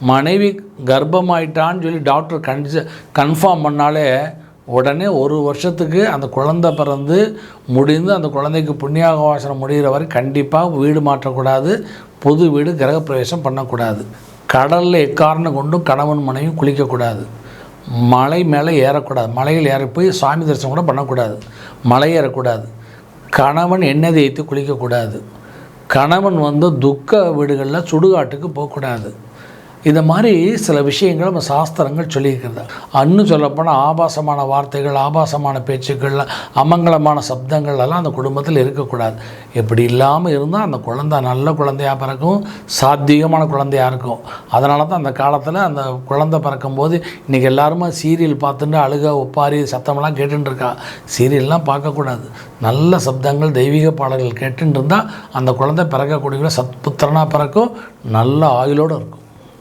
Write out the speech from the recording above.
மனைவி கர்ப்பமாயிட்டான்னு சொல்லி doctor கன்ச confirm பண்ணாலே உடனே ஒரு வருஷத்துக்கு அந்த குழந்தை பிறந்து முடிந்து அந்த குழந்தைக்கு புண்ணியாக வாசனம் முடிகிற வரை கண்டிப்பாக வீடு மாற்றக்கூடாது புது வீடு கிரகப்பிரவேசம் பண்ணக்கூடாது. கடலில் எக்காரணம் கொண்டும் கணவன் மனைவி குளிக்கக்கூடாது. மலை மேலே ஏறக்கூடாது. மலையில் ஏற போய் சாமி தரிசனம் கூட பண்ணக்கூடாது. மலை ஏறக்கூடாது. கணவன் எண்ணெய் தேய்த்து குளிக்கக்கூடாது. கணவன் வந்து துக்க வீடுகளில் சுடுகாட்டுக்கு போகக்கூடாது. இந்த மாதிரி சில விஷயங்கள் நம்ம சாஸ்திரங்கள் சொல்லியிருக்கிறது. அன்னும் சொல்லப்போனால் ஆபாசமான வார்த்தைகள் ஆபாசமான பேச்சுக்கள் அமங்கலமான சப்தங்கள் எல்லாம் அந்த குடும்பத்தில் இருக்கக்கூடாது. இப்படி இல்லாமல் இருந்தால் அந்த குழந்தை நல்ல குழந்தையாக பிறக்கும் சாத்தியமான குழந்தையாக இருக்கும். அதனால தான் அந்த காலத்தில் அந்த குழந்தை பிறக்கும்போது இன்றைக்கி எல்லாருமே சீரியல் பார்த்துட்டு அழுக ஒப்பாரி சத்தமெல்லாம் கேட்டுருக்கா சீரியல்லாம் பார்க்கக்கூடாது. நல்ல சப்தங்கள் தெய்வீக பாடல்கள் கேட்டுட்டு இருந்தால் அந்த குழந்தை பிறக்கக்கூடிய சத்புத்திரனாக பிறக்கும் நல்ல ஆயுளோடு இருக்கும்.